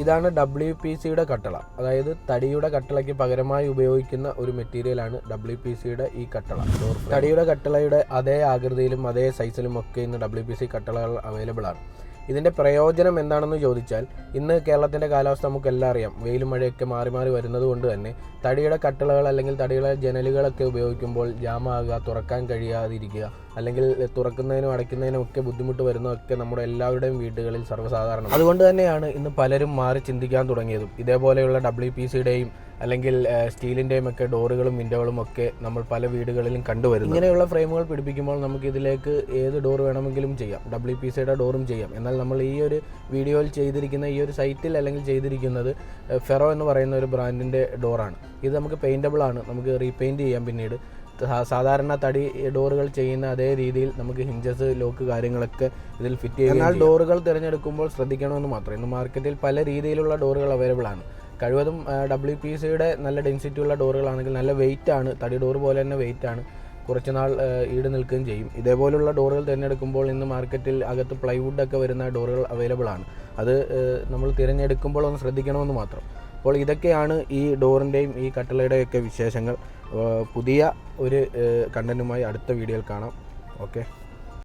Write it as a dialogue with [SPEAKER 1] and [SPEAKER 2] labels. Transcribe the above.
[SPEAKER 1] ഇതാണ് W P സിയുടെ കട്ടള. അതായത് തടിയുടെ കട്ടളയ്ക്ക് പകരമായി ഉപയോഗിക്കുന്ന ഒരു മെറ്റീരിയലാണ് ഡബ്ല്യു പി സിയുടെ ഈ കട്ടള. തടിയുടെ കട്ടളയുടെ അതേ ആകൃതിയിലും അതേ സൈസിലും ഒക്കെ ഇന്ന് ഡബ്ല്യു പി സി കട്ടളകൾ അവൈലബിൾ ആണ്. ഇതിന്റെ പ്രയോജനം എന്താണെന്ന് ചോദിച്ചാൽ ഇന്ന് കേരളത്തിന്റെ കാലാവസ്ഥ നമുക്കെല്ലാം അറിയാം. വെയിലും മഴയൊക്കെ മാറി മാറി വരുന്നത് കൊണ്ട് തന്നെ തടിയുടെ കട്ടിളകൾ അല്ലെങ്കിൽ തടിയുടെ ജനലുകളൊക്കെ ഉപയോഗിക്കുമ്പോൾ ജാമാകുക തുറക്കാൻ കഴിയാതിരിക്കുക അല്ലെങ്കിൽ തുറക്കുന്നതിനും അടയ്ക്കുന്നതിനും ഒക്കെ ബുദ്ധിമുട്ട് വരുന്നതൊക്കെ നമ്മുടെ എല്ലാവരുടെയും വീടുകളിൽ സർവസാധാരണം അതുകൊണ്ട് തന്നെയാണ് ഇന്ന് പലരും മാറി ചിന്തിക്കാൻ തുടങ്ങിയതും. ഇതേപോലെയുള്ള ഡബ്ല്യു പി സിയുടെയും അല്ലെങ്കിൽ സ്റ്റീലിന്റെയും ഒക്കെ ഡോറുകളും വിൻഡോകളും ഒക്കെ നമ്മൾ പല വീടുകളിലും കണ്ടുവരുന്നു. ഇങ്ങനെയുള്ള ഫ്രെയിമുകൾ പിടിപ്പിക്കുമ്പോൾ നമുക്ക് ഇതിലേക്ക് ഏത് ഡോർ വേണമെങ്കിലും ചെയ്യാം. ഡബ്ല്യു പി സിയുടെ ഡോറും ചെയ്യാം. എന്നാൽ നമ്മൾ ഈ ഒരു വീഡിയോയിൽ ചെയ്തിരിക്കുന്ന ഈ ഒരു സൈറ്റിൽ അല്ലെങ്കിൽ ചെയ്തിരിക്കുന്നത് ഫെറോ എന്ന് പറയുന്ന ഒരു ബ്രാൻഡിന്റെ ഡോറാണ്. ഇത് നമുക്ക് പെയിന്റബിൾ ആണ്. നമുക്ക് റീപെയിന്റ് ചെയ്യാം പിന്നീട്. സാധാരണ തടി ഡോറുകൾ ചെയ്യുന്ന അതേ രീതിയിൽ നമുക്ക് ഹിഞ്ചസ് ലോക്ക് കാര്യങ്ങളൊക്കെ ഇതിൽ ഫിറ്റ് ചെയ്യാം എന്നാൽ ഡോറുകൾ തിരഞ്ഞെടുക്കുമ്പോൾ ശ്രദ്ധിക്കണമെന്ന് മാത്രം. ഇന്ന് മാർക്കറ്റിൽ പല രീതിയിലുള്ള ഡോറുകൾ അവൈലബിൾ ആണ്. കഴിവതും ഡബ്ല്യു പി സിയുടെ നല്ല ഡെൻസിറ്റി ഉള്ള ഡോറുകളാണെങ്കിൽ നല്ല വെയിറ്റ് ആണ്. തടി ഡോർ പോലെ തന്നെ വെയിറ്റ് ആണ്. കുറച്ച് നാൾ ഈട് നിൽക്കുകയും ചെയ്യും. ഇതേപോലുള്ള ഡോറുകൾ തിരഞ്ഞെടുക്കുമ്പോൾ ഇന്ന് മാർക്കറ്റിൽ അകത്ത് പ്ലൈവുഡ് ഒക്കെ വരുന്ന ഡോറുകൾ അവൈലബിൾ ആണ്. അത് നമ്മൾ തിരഞ്ഞെടുക്കുമ്പോൾ ഒന്ന് ശ്രദ്ധിക്കണമെന്ന് മാത്രം. അപ്പോൾ ഇതൊക്കെയാണ് ഈ ഡോറിന്റെയും ഈ കട്ടളയുടെയും ഒക്കെ വിശേഷങ്ങൾ. പുതിയ ഒരു കണ്ടന്റുമായി അടുത്ത വീഡിയോയിൽ കാണാം. ഓക്കെ.